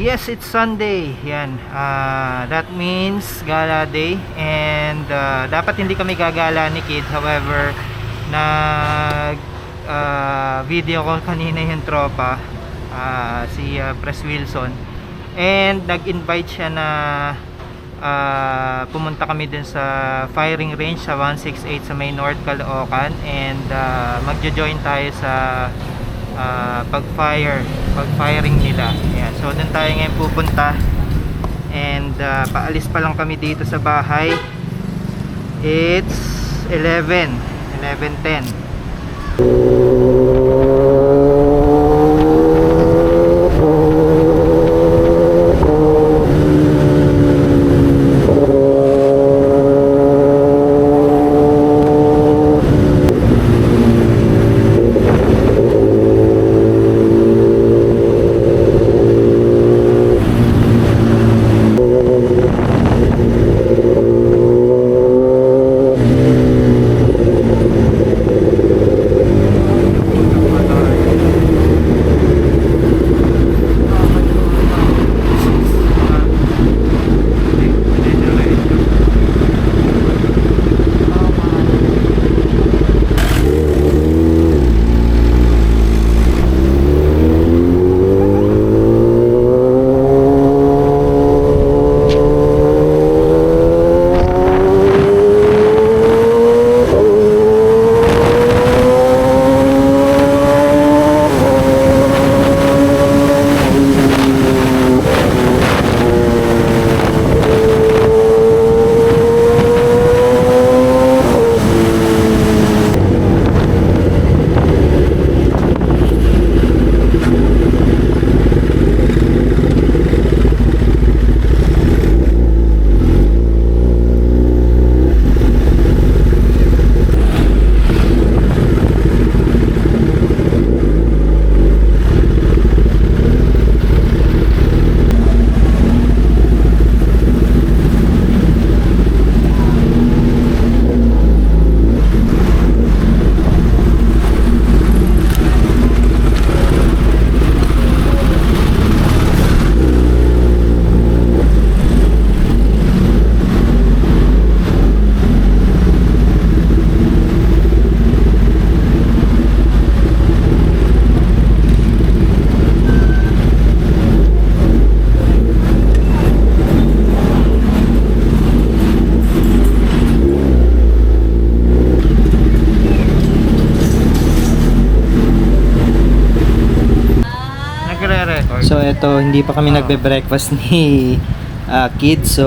yes, it's Sunday. Yan. Ah, that means gala day and ah, dapat hindi kami gagala ni Kid. However, nag ah, video call kanina yung tropa ah, si ah, Pres Wilson and nag-invite siya na ah, pumunta kami dun sa firing range sa 168 sa may North Caloocan and ah, magjo-join tayo sa ah, pag-fire, pag-firing nila. Ayan. So doon tayo ngayon pupunta. And ah, paalis pa lang kami dito sa bahay. It's 11, 11:10. Ito, hindi pa kami Oo. nagbe-breakfast ni ah, Kid. So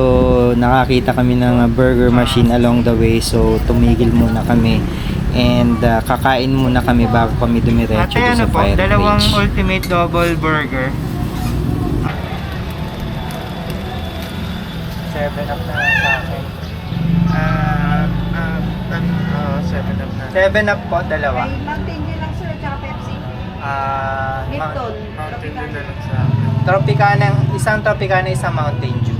nakakita kami ng ah, burger machine along the way. So tumigil muna kami. And ah, kakain muna kami bago kami dumiretso Ate, ano sa po? fire Dalawang range. ultimate double burger. 7 up na lang sa akin. Ah, ah, uh, 7 up na. 7 up po, dalawa. Ay, Mountain Dew lang sir, tsaka Pepsi. Ah, Lipton, Mountain Dew na lang sa akin. Tropicana, isang Tropicana, isang Mountain Dew.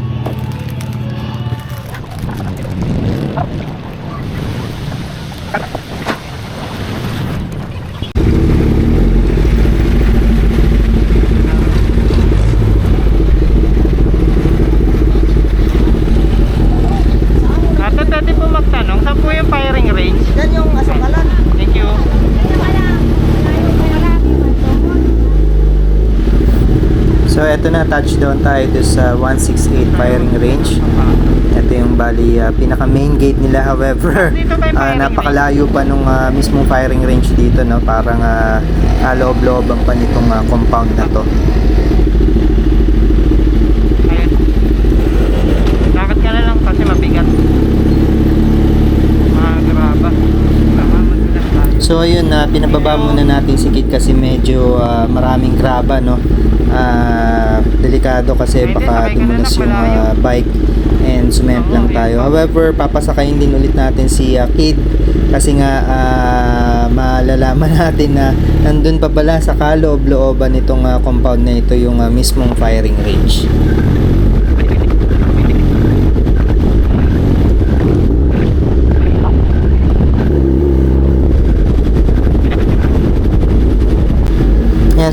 Ate, pwede po magtanong, saan po yung firing range? Yan yung asakalan. Thank you. So eto na, touchdown tayo doon sa 168 firing range. Ito yung bali ah, pinaka main gate nila however Dito firing napakalayo pa nung ah, mismong firing range dito no parang uh, loob-looban pa nitong ah, compound na to. Ayun. Lakad ka na lang kasi mabigat. Mga graba. Baka madulas tayo. So ayun na pinababa muna natin si Kid kasi medyo ah, maraming graba no. Ah, delikado kasi baka dumulas ng yung ah, bike and cement lang tayo. However, papasakayin din ulit natin si ah, Kid kasi nga ah, malalaman natin na nandun pa pala sa kaloob-looban nitong ah, compound na ito yung ah, mismong firing range.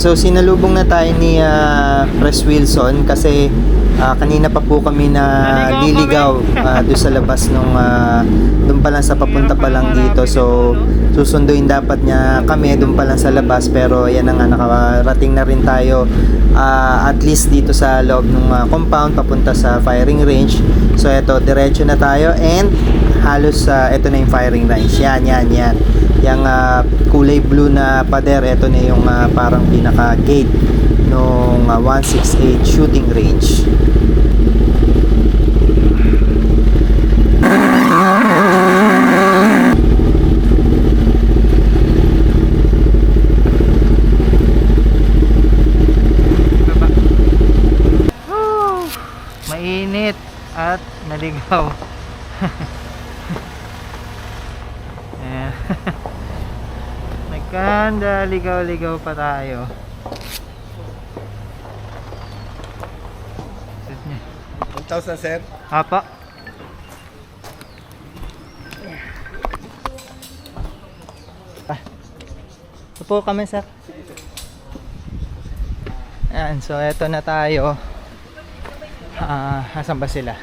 So sinalubong na tayo ni ah, Press Wilson kasi ah, kanina pa po kami na liligaw ah, doon sa labas nung ah, doon pa lang sa papunta pa lang dito. So susunduin dapat niya kami doon pa lang sa labas pero yan na nga nakarating na rin tayo ah, at least dito sa loob ng ah, compound papunta sa firing range. So eto diretso na tayo and halos sa eto na yung firing range. Yan, yan, yan. Yung ah, kulay blue na pader, ito na yung ah, parang pinaka gate nung ah, 168 shooting range. Mainit at naligaw. Ayan. Nagkanda, ligaw-ligaw pa tayo. Sit niya. 1,000 sir. Apa. Ito po kami, sir. Ayan, so eto na tayo. Ah, asan ba sila?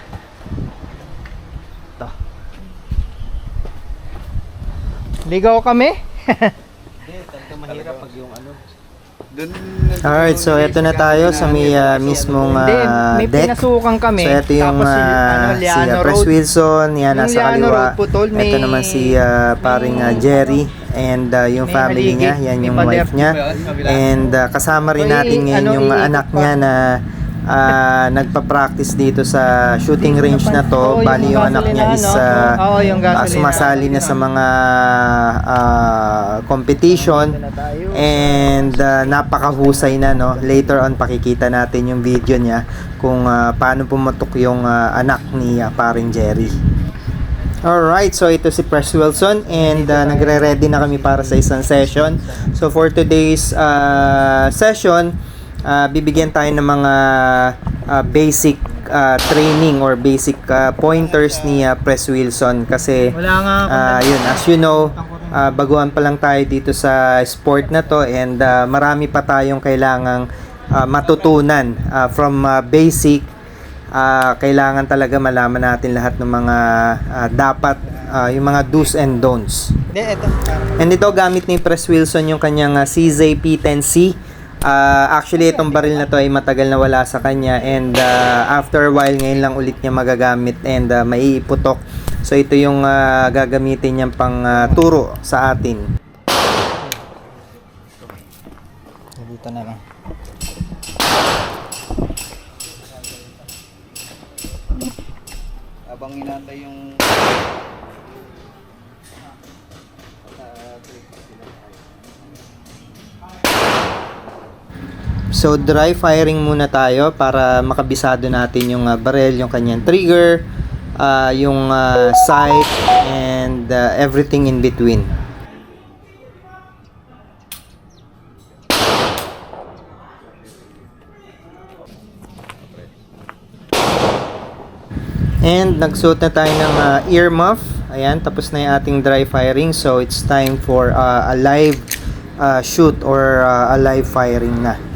Ito. Ligaw kami? Doon Alright, so eto na tayo sa may ah, mismong Hindi, ah, may deck. pinasukan kami. So ito yung Tapos si, ah, ano, si Liano ah, Press Road. Wilson, yan Yung nasa Liano kaliwa. Road, putol, may- ito naman si ah, paring ah, Jerry and ah, yung may family niya, yan may yung pader. wife niya. And ah, kasama rin May, natin ngayon ano, yung iikot anak pa. niya na ah, nagpa-practice dito sa shooting range na to. Oo, yung Bali yung anak niya is ah, Oo, yung ah, gasolina. sumasali na sa mga ah, competition and ah, napakahusay na no later on pakikita natin yung video niya kung ah, paano pumatok yung ah, anak ni ah, paring Jerry Alright, so ito si Press Wilson and uh, nagre-ready na kami para sa isang session. So for today's uh, session, uh, bibigyan tayo ng mga uh, basic uh, training or basic uh, pointers ni uh, Press Wilson kasi Ah, yun, as you know, ah, baguhan pa lang tayo dito sa sport na to and ah, marami pa tayong kailangang ah, matutunan ah, from ah, basic ah, kailangan talaga malaman natin lahat ng mga ah, dapat ah, yung mga do's and don'ts. And ito gamit ni Press Wilson yung kanyang uh, CZ P10C. Ah, actually itong baril na to ay matagal na wala sa kanya and ah, after a while ngayon lang ulit niya magagamit and ah, maiiputok. So ito yung ah, gagamitin niyang pang ah, turo sa atin. Dito na lang. habang inantay yung So dry firing muna tayo para makabisado natin yung ah, barrel, yung kanyang trigger, ah, yung ah, sight and ah, everything in between. And nagsuot na tayo ng ah, ear muff. Ayan, tapos na yung ating dry firing. So it's time for ah, a live ah, shoot or ah, a live firing na.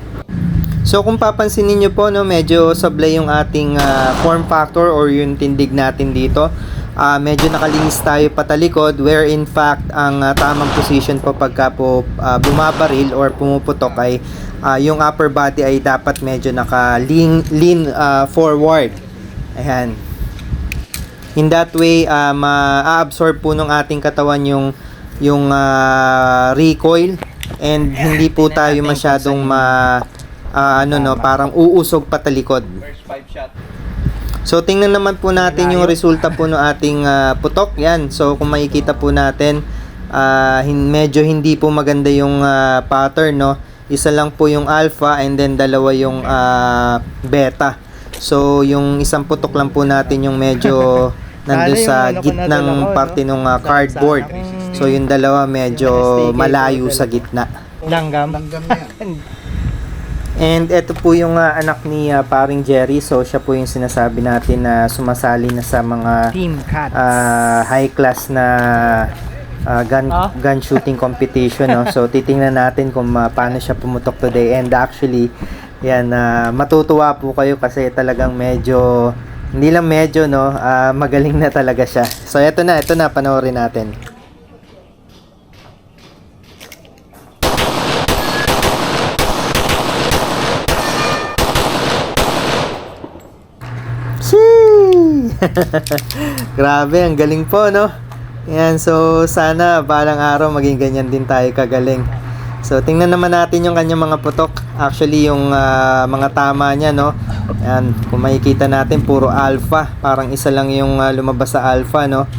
So kung papansinin niyo po no, medyo sablay yung ating ah, form factor or yung tindig natin dito. Ah, medyo nakalinis tayo patalikod where in fact ang ah, tamang position po pagka po ah, bumabaril or pumuputok ay ah, yung upper body ay dapat medyo naka lean, lean ah, forward. Ayan. In that way, uh, ma-absorb po ng ating katawan yung yung ah, recoil and hindi po tayo masyadong ma ah, ano no, parang uusog patalikod. first 5 shot. So tingnan naman po natin yung resulta po ng ating ah, putok. Yan. So kung makikita po natin, ah, hin- medyo hindi po maganda yung ah, pattern no. Isa lang po yung alpha and then dalawa yung ah, beta. So yung isang putok lang po natin yung medyo nandun sa ano gitnang parte ng ah, cardboard. So yung dalawa medyo malayo sa gitna. Langgam. Langgam niya. And ito po yung ah, anak ni ah, paring Jerry. So siya po yung sinasabi natin na sumasali na sa mga Team Cats. ah, high class na ah, gun, Ah? gun shooting competition. No? So, titingnan natin kung ah, paano siya pumutok today. And actually, yan, ah, matutuwa po kayo kasi talagang medyo, hindi lang medyo, no, ah, magaling na talaga siya. So, eto na, eto na, panoorin natin. Grabe, ang galing po, no? Yan, so sana balang araw maging ganyan din tayo kagaling. So tingnan naman natin yung kanyang mga putok. Actually yung ah, mga tama niya, no? Yan, kung makikita natin puro alpha. Parang isa lang yung ah, lumabas sa alpha, no?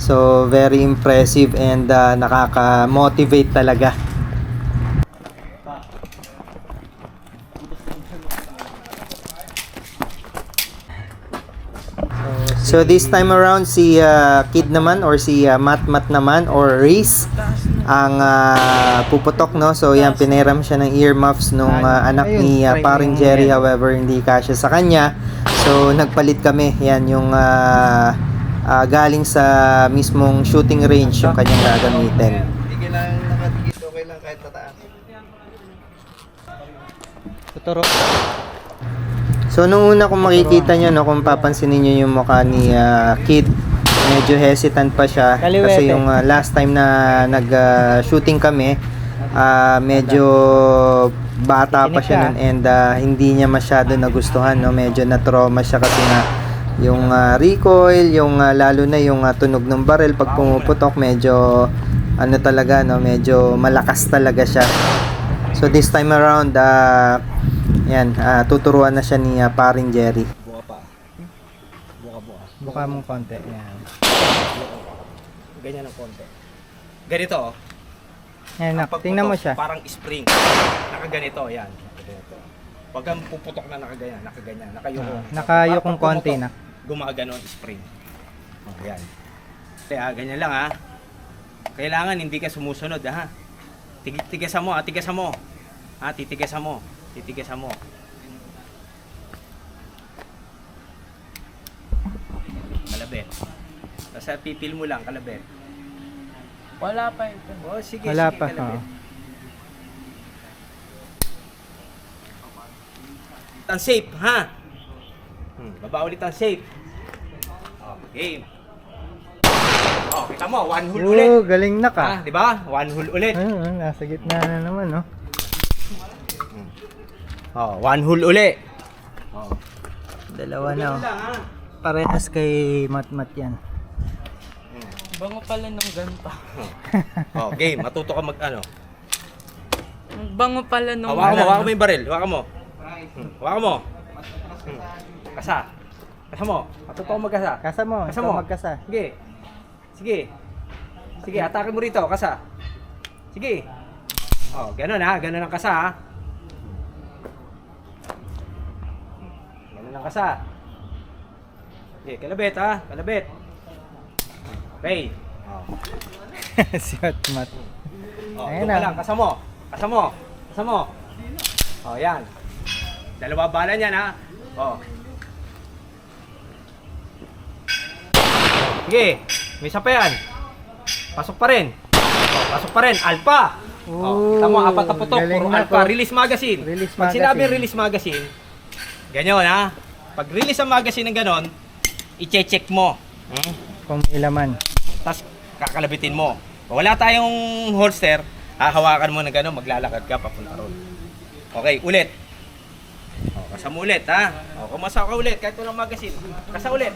So very impressive and ah, nakaka-motivate talaga. So this time around si uh, Kid naman or si uh, Mat Mat naman or Reese ang uh, puputok no. So yan piniram siya ng earmuffs nung uh, anak ni uh, paring Jerry however hindi kasya sa kanya. So nagpalit kami. Yan yung uh, uh, galing sa mismong shooting range yung kanyang gagamitin. Hindi lang nakatigit, okay lang kahit tataas. Tuturo. So nung una kung makikita nyo no, kung papansinin nyo yung mukha ni ah, Kid, medyo hesitant pa siya Kaliwete. kasi yung ah, last time na nag-shooting kami, ah, medyo bata pa siya nun and ah, hindi niya masyado nagustuhan no, medyo na-trauma siya kasi nga yung ah, recoil, yung ah, lalo na yung ah, tunog ng barrel pag pumuputok, medyo ano talaga no, medyo malakas talaga siya. So this time around, ah, yan, ah, tuturuan na siya ni ah, paring Jerry. Buka pa. Buka buka. Buka mong konti. Yan. Ganyan ang konti. Ganito, oh. Yan, nak. Pag Tingnan mo siya. Parang spring. Nakaganito, yan. Nakaganito. Huwag kang puputok na nakaganyan, nakaganyan, nakayuko. Ah, nakayukong konti na. Gumagano ang spring. Oh, yan. Kaya ganyan lang ha. Kailangan hindi ka sumusunod ha. Tig tigasan mo, ha? tigasan mo. Ha, titigasan mo. Titigasan mo. Kalabit. Basta pipil mo lang, kalabit. Wala pa ito. Oh, sige, Wala sige, pa. kalabit. oo. ang safe, ha? Hmm, baba ulit ang safe. Oh, game. Oh, kita mo, one hole ulit. Oo, galing na Ha, ka. di ba? One hole ulit. Ayun, nasa gitna na naman, no? Oh, one hole uli. Oh. Dalawa na, oh. Parehas kay Mat-Mat yan. Bango pala ng ganta. Oh, game. Matuto ka mag ano. Ang bango pala ng Hawakan mo, hawakan mo yung baril. Hawakan mo. Hmm, Hawakan mo. Hmm. Kasa. Kasa mo. Matuto ka magkasa. Kasa mo, Kasa mo. magkasa. Sige. Sige. Sige, atake mo rito, kasa. Sige. Oh, ganun ha, ganun ang kasa ha. Ganun ang kasa. Sige, kalabit ha, kalabit. Okay. Oh. si Mat-Mat. Oh, Ayan na. lang, kasa mo. Kasa mo. Kasa mo. Oh, yan. Dalawa bala niyan ha. Oh. Sige, may isa pa yan. Pasok pa rin. Oh, pasok pa rin. Alpha. Oh, tama, apat na putok. Puro alpha. Release magazine. Release Pag sinabi magazine. release magazine, ganyan ha. Pag release ang magazine ng ganon, i-check mo. Hmm? Kung may laman. Tapos kakalabitin mo. Kung wala tayong holster, hahawakan mo ng gano'n, maglalakad ka papunta ron. Okay, ulit. O, kasa mo ulit, ha? O, kumasa ka ulit, kahit walang magasin. Kasa ulit.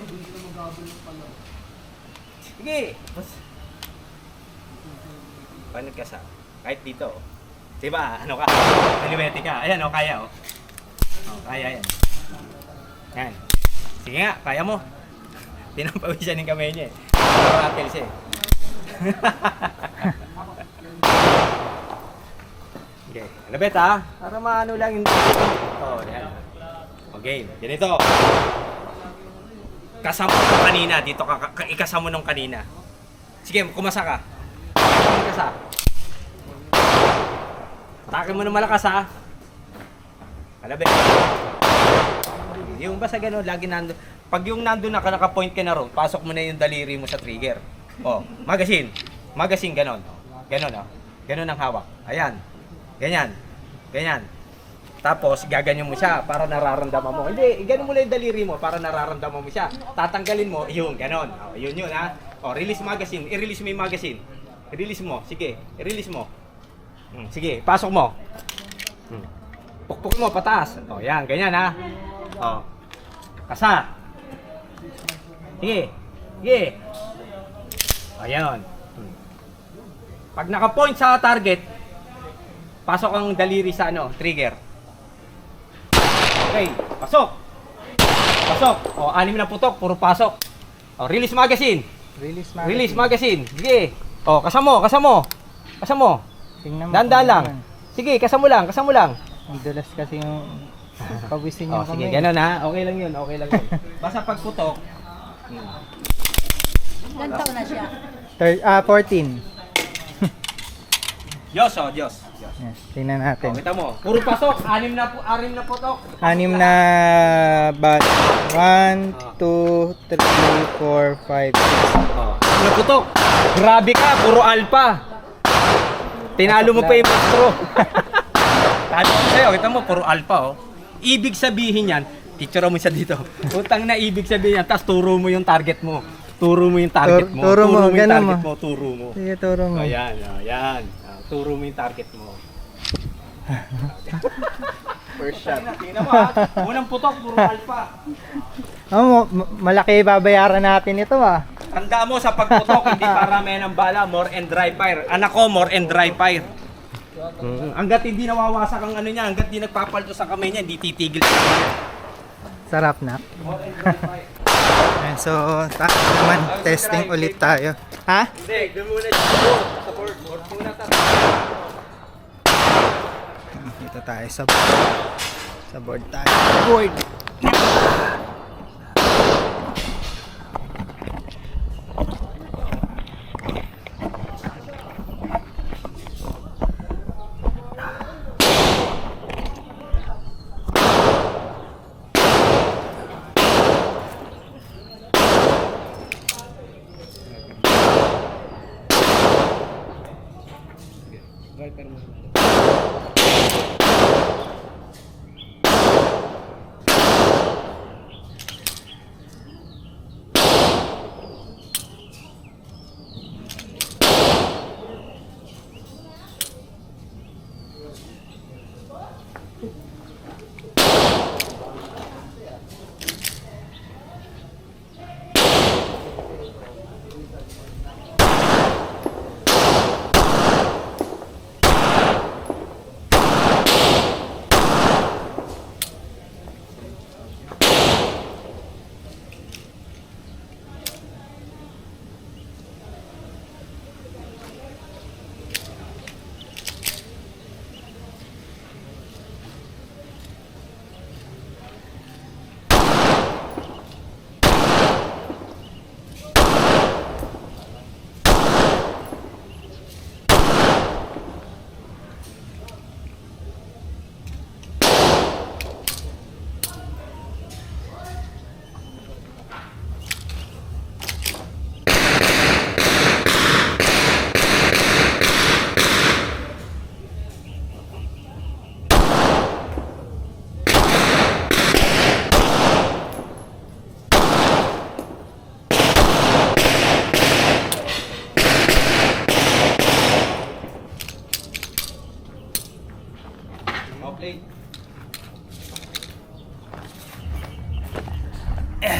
Sige. Paano kasa? Kahit dito. Diba, ano ka? Ka. Ayan, o, kaya, o. O, kaya yan. Yan. Sige nga, kaya mo. Pinapawisan yung kamay niya eh. Rattle siya eh. okay, labet ha. Para maano lang yung... Oh, yan. Okay, ganito. Kasama mo kanina, dito ka, ka ikasama nung kanina. Sige, kumasa ka. Kumasa. Atake mo ng malakas ha. Kalabit. Yung basta gano'n, lagi nandun. Pag yung nandun na ka, naka-point ka na ron, pasok mo na yung daliri mo sa trigger. Oh, magazine. magazine ganon. Ganon, oh. Ganon ang hawak. Ayan. Ganyan. Ganyan. Tapos, gaganyan mo siya para nararamdaman mo. Hindi, ganun mo lang yung daliri mo para nararamdaman mo siya. Tatanggalin mo, yun, ganon. Oh, yun yun, ha. O, release magazine. I-release mo yung magazine. I-release mo. Sige, i-release mo. Hmm, sige, pasok mo. Hmm. Pukpuk mo, pataas. O, yan, ganyan, ha. O. Kasa. Sige. Sige. Ayan. Pag naka-point sa target, pasok ang daliri sa ano, trigger. Okay, pasok. Pasok. O, anim na putok, puro pasok. O, release magazine. Release Release magazine. Sige. O, kasamo, kasamo. Kasamo. Tingnan mo. Dandan lang. Sige, kasamo lang, kasamo lang. Ang dulas kasi yung pawisin O, sige, ganun ha. Okay lang yun, okay lang yun. Basta pag putok, Ilan taon na siya? Thir- ah, 14. Diyos, o, Diyos. Diyos. Yes, tingnan natin. kita mo. Puro pasok. Anim na, pu- anim na putok. Anim na bat. 1, 2, 3, 4, 5, 6. Oh, ano putok? Grabe ka, puro alpha. Tinalo mo pa yung monstro. Talo ko sa'yo, kita mo, puro alpha oh. Ibig sabihin yan, teacher mo siya dito. Utang na ibig sabihin yan, tapos turo mo yung target mo. Turo mo yung target mo. turo mo, yung target mo. mo. Turo mo. Sige, turo mo. Oh, yan, oh. Ah, turo mo yung target mo. First shot. Tingnan mo ha, unang putok, puro alpha. Oh, ma- malaki babayaran natin ito ah. Tanda mo sa pagputok, hindi parami ng bala, more and dry fire. Anak ko, more and dry fire. Mm. Hanggat hindi nawawasak ang ano niya, hanggat hindi nagpapalto sa kamay niya, hindi titigil. Sarap na. Ayan, so, ta naman, testing ulit tayo. Ha? Hindi, doon muna sa board. Board, board muna tayo. Dito tayo sa sa board tayo. Board.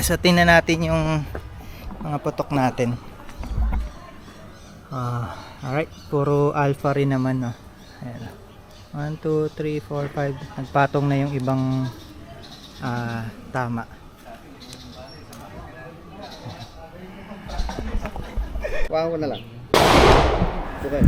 So, tingnan natin yung mga putok natin. Ah, alright. Puro alpha rin naman, no. Ayan. 1, 2, 3, 4, 5. Nagpatong na yung ibang ah, tama. Ko na lang.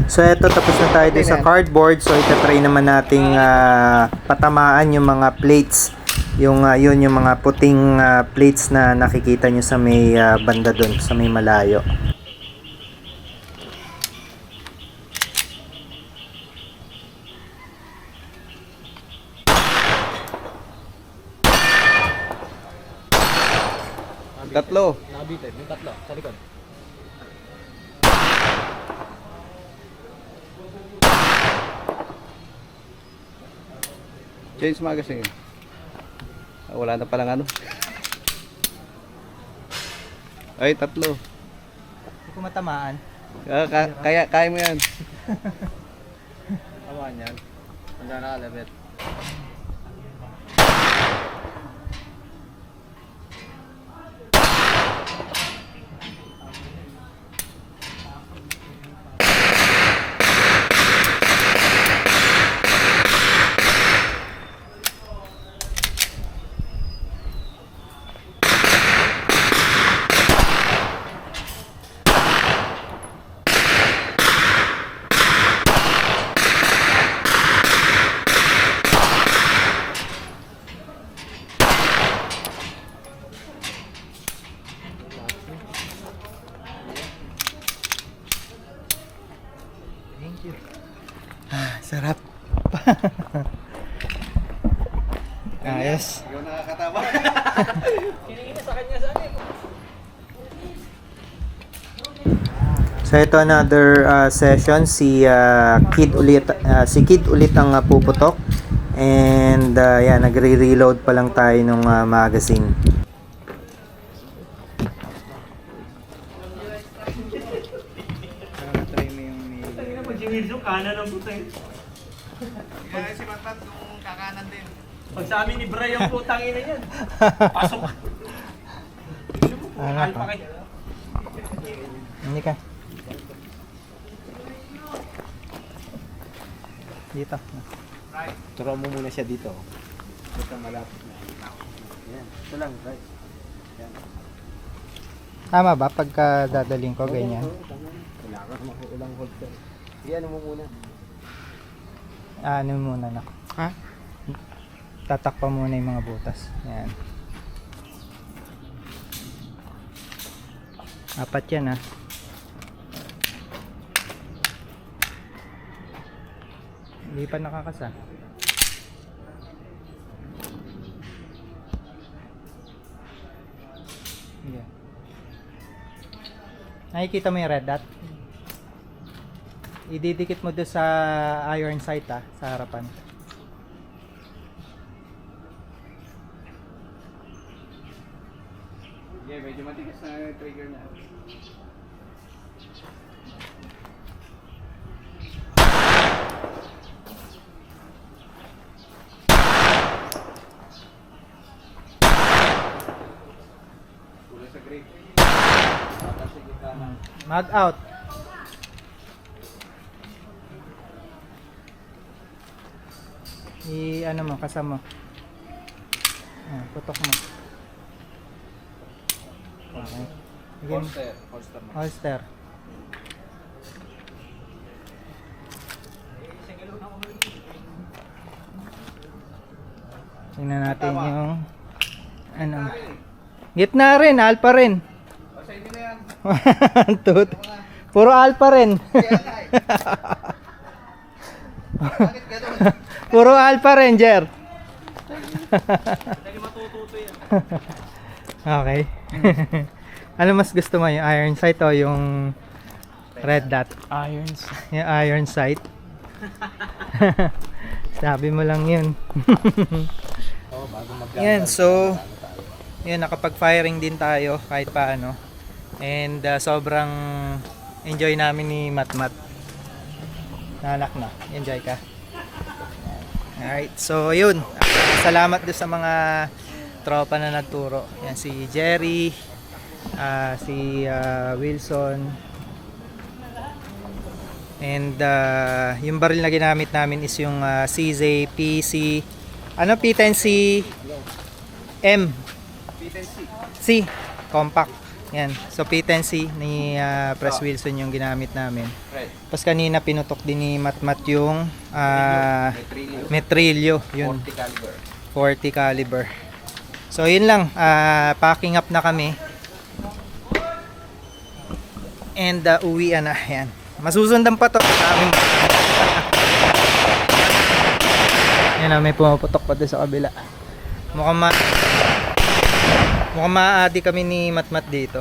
So eto tapos na tayo sa cardboard. So itatry naman nating ah, patamaan yung mga plates yung uh, yun yung mga puting uh, plates na nakikita nyo sa may uh, banda doon sa may malayo Tatlo. Nakabitin. Yung tatlo. Sa likod. Change magazine. Wala na palang ano. Ay, tatlo. Hindi ko matamaan. Ah, ka- kaya, kaya mo yan. Awan yan. Handa na kalabit. Thank you. Ah, sarap. Ayos. Ikaw nakakatawa. So ito another uh, session si uh, Kid ulit uh, si Kid ulit ang uh, puputok and uh, yan nagre-reload pa lang tayo ng uh, magazine. Wilson, kanan ang putay. Kaya si Matat kung kakanan din. Pag sa amin ni Brian, putang ina yan. Pasok. Ano pa? pa kayo. Hindi ka. Dito. Turo mo muna siya dito. Ito malapit na. Yan. Ito lang, right? Tama ba pagka dadaling ko ganyan? Kailangan makuulang holster. Sige, ano mo muna? Ah, ano muna na. Ha? Tatakpa muna yung mga butas. Yan. Apat yan ah. Hindi pa nakakasa. Hindi. Nakikita mo yung red dot? Ididikit mo doon sa iron sight ah, sa harapan. Yeah, medyo matigas na trigger na. Sa grip. Gitna. Mag out. I ano mo, kasama mo. Ah, putok mo. Okay. Holster. Holster holster. Tingnan natin yung ano. Gitna rin, alpha rin. Inyo na yan. Tut. Puro alpha rin. Puro alpha ranger. okay. ano mas gusto mo, yung iron sight o yung red dot? Irons. Yung iron sight. Sabi mo lang yun. Yan, so yun, nakapag-firing din tayo kahit paano. And uh, sobrang enjoy namin ni Matmat. Nanak na. Enjoy ka. Alright, so yun. Salamat doon sa mga tropa na nagturo. Yan si Jerry, ah, si ah, Wilson, and ah, yung baril na ginamit namin is yung ah, CZ PC, ano P10C M C compact. Yan. So P10C ni ah, Press Wilson yung ginamit namin. Right. Tapos kanina pinutok din ni Matmat yung ah, Metrilio. Metrilio. Yun. 40 caliber. 40 caliber. So yun lang, ah, packing up na kami. And uh, uwian na, yan. Masusundan pa to. Daming Yan na, may pumaputok pa doon sa kabila. Mukhang ma... Mukhang maaadi kami ni Matmat dito.